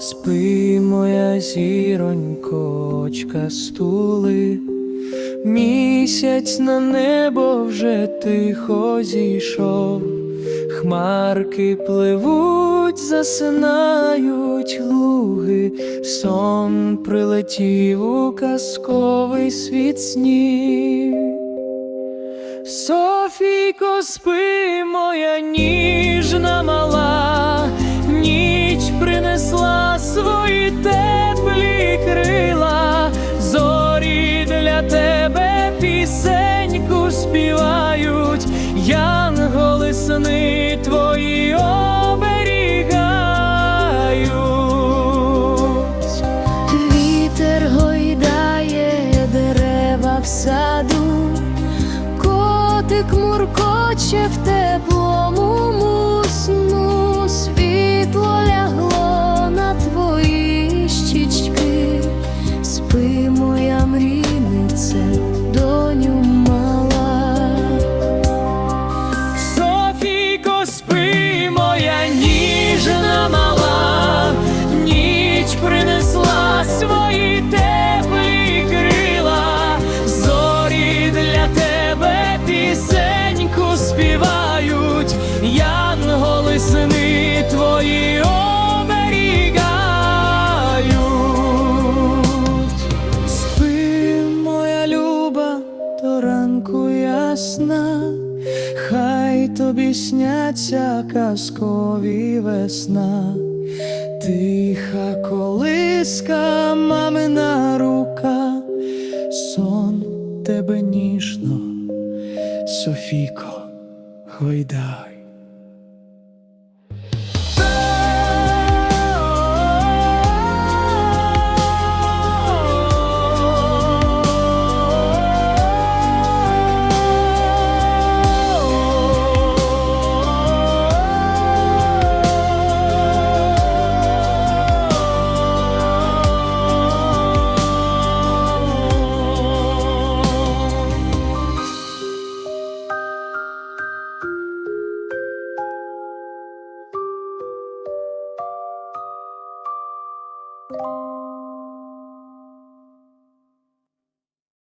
Спи, моя зіронько, очка стули, місяць на небо вже тихо зійшов, хмарки пливуть, засинають луги, сон прилетів у казковий світ снів. Софійко, спи, моя ніжна тебе пісеньку співають, янголи сни твої оберігають. Вітер гойдає дерева в саду, котик муркоче в теплому хай тобі сняться казкові весна, тиха колиска, мамина рука, сон тебе ніжно, Софіко, гойдай.